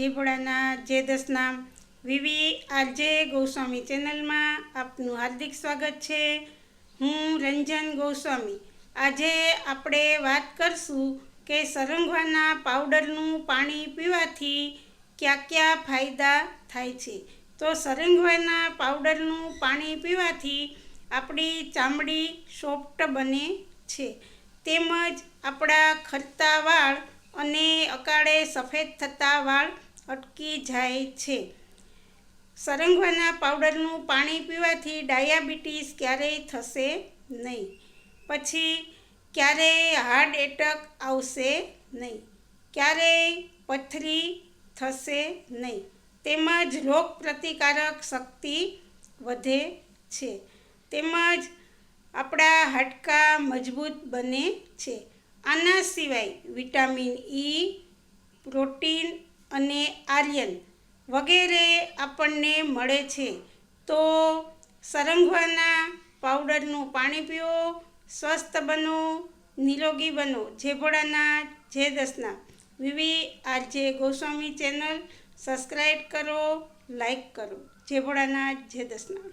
જે દસ દસનામ વિવી આરજે ગોસ્વામી ચેનલમાં આપનું હાર્દિક સ્વાગત છે. હું રંજન ગોસ્વામી. આજે આપણે વાત કરશું કે સરંગવાના પાવડરનું પાણી પીવાથી કયા કયા ફાયદા થાય છે. તો સરંગવાના પાવડરનું પાણી પીવાથી આપણી ચામડી સોફ્ટ બને છે. તેમજ આપણા ખરતા વાળ અને અકાળે સફેદ થતા વાળ અટકી જાય છે. સરંગવાના પાવડરનું પાણી પીવાથી ડાયાબિટીસ ક્યારેય થશે નહીં. પછી ક્યારેય હાર્ટ એટેક આવશે નહીં. ક્યારેય પથરી થશે નહીં. તેમજ રોગ પ્રતિકારક શક્તિ વધે છે. તેમજ આપણા હાડકાં મજબૂત બને છે. આના સિવાય વિટામિન ઈ, પ્રોટીન અને આર્યન વગેરે આપણને મળે છે. તો સરંગવાના પાવડરનું પાણી પીઓ, સ્વસ્થ બનો, નિરોગી બનો. જે ભોળાના જે દસના વિવી આરજે ગોસ્વામી ચેનલ સબસ્ક્રાઈબ કરો લાઈક કરો. જે ભોળાના જે દસના